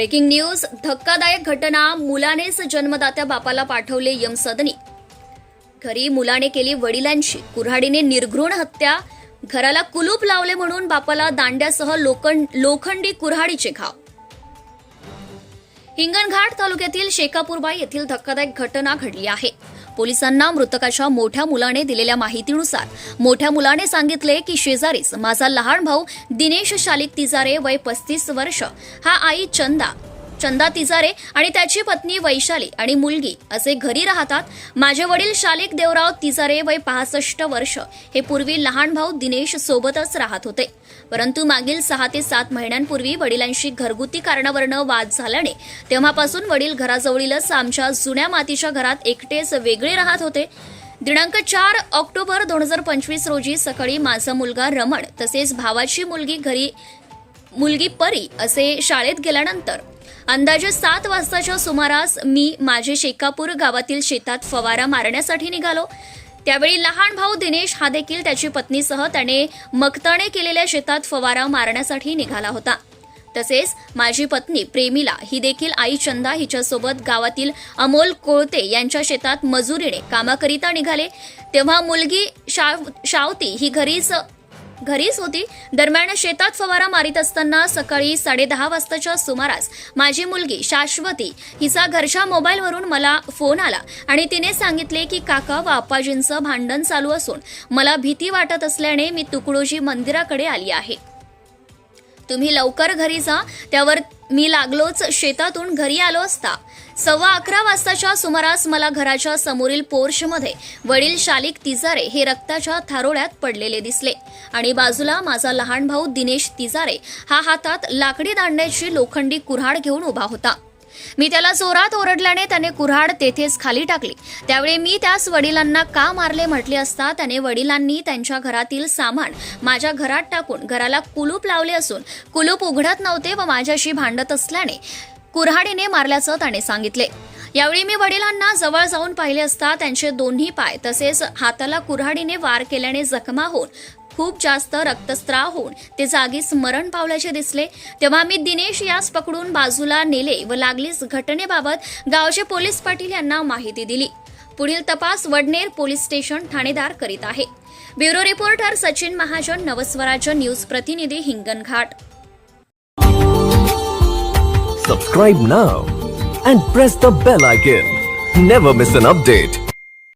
Breaking news. धक्कादायक घटना मुलानेच जन्मदात्या बापाला पाठवले यमसदनी. घरी मुलाने केली वडिलांची कुऱ्हाडीने निर्घृण हत्या. घराला कुलूप लावले म्हणून बापाला दांड्यासह लोखंड लोखंडी कुऱ्हाडीचे घाव. हिंगणघाट तालुक्यातील शेकापूरबाई येथील धक्कादायक घटना घडली आहे. पोलिसांना मृतकाच्या मोठ्या मुलाने दिलेल्या माहितीनुसार मोठ्या मुलाने सांगितले की शेजारीच माझा लहान भाऊ दिनेश शालिक तिजारे वय पस्तीस वर्ष. हा आई चंदा चंदा तिजारे आणि त्याची पत्नी वैशाली आणि मुलगी असे घरी राहतात. माझे वडील शालिक देवराव तिजारे वय पासष्ट वर्ष. हे पूर्वी लहान भाऊ दिनेश सोबतच राहत होते. परंतु मागील सहा ते सात महिन्यांपूर्वी वडिलांशी घरगुती कारणावरनं वाद झाल्याने तेव्हापासून वडील घराजवळीलच आमच्या जुन्या मातीच्या घरात एकटेच वेगळे राहत होते. दिनांक चार ऑक्टोबर दोन हजार पंचवीस रोजी सकाळी माझा मुलगा रमण तसेच भावाची मुलगी घरी मुलगी परी असे शाळेत गेल्यानंतर अंदाजे सात वाजताच्या सुमारास मी माझे शेकापूर गावातील शेतात फवारा मारण्यासाठी निघालो. त्यावेळी लहान भाऊ दिनेश हा देखील त्याची पत्नीसह त्याने मक्तणे केलेल्या शेतात फवारा मारण्यासाठी निघाला होता. तसेच माझी पत्नी प्रेमिला ही देखील आई चंदा हिच्यासोबत गावातील अमोल कोळते यांच्या शेतात मजुरीने कामाकरिता निघाले. तेव्हा मुलगी शाव शावती ही घरीच घरीच होती. दरम्यान शेतात फवारा मारित असताना सकाळी साडेदहा वाजताच्या सुमारास माझी मुलगी शाश्वती हिचा घरच्या मोबाईलवरून मला फोन आला आणि तिने सांगितले की काका व आप्पाजींचं भांडण चालू असून मला भीती वाटत असल्याने मी तुकडोजी मंदिराकडे आली आहे. तुम्ही लवकर घरी जा त्यावर मी लागलोच शेतातून घरी आलो असता. सव्वा अकरा वाजताच्या सुमारास मला घराच्या समोरील पोर्शमध्ये वडील शालिक तिजारे हे रक्ताच्या थारोळ्यात पडलेले दिसले. आणि बाजूला माझा लहान भाऊ दिनेश तिजारे हा हातात लाकडी दांड्याची लोखंडी कुऱ्हाड घेऊन उभा होता. मी त्याला जोरात ओरडल्याने त्याने कुऱ्हाड तेथेच खाली टाकली. त्यावेळी मी त्यास वडिलांना का मारले म्हटले असता त्याने वडिलांनी त्यांच्या घरातील सामान माझ्या घरात टाकून घराला कुलूप लावले असून कुलूप उघडत नव्हते व माझ्याशी भांडत असल्याने कुऱ्हाडीने मारल्याचं त्याने सांगितले. यावेळी मी वडिलांना जवळ जाऊन पाहिले असता त्यांचे दोन्ही पाय तसेच हाताला कुऱ्हाडीने वार केल्याने जखमा होऊन खूप जास्त रक्तस्त्राव होऊन ते जागीच मरण पावल्याचे दिसले. तेव्हा मी दिनेश यास पकडून बाजूला नेले व लागलीच घटनेबाबत गावचे पोलीस पाटील यांना माहिती दिली. पुढील तपास वडनेर पोलीस स्टेशन ठाणेदार करीत आहे. Bureau reporter Sachin Mahajan Navswarajya news प्रतिनिधी Hinganghat. Subscribe now and press the bell icon never miss an update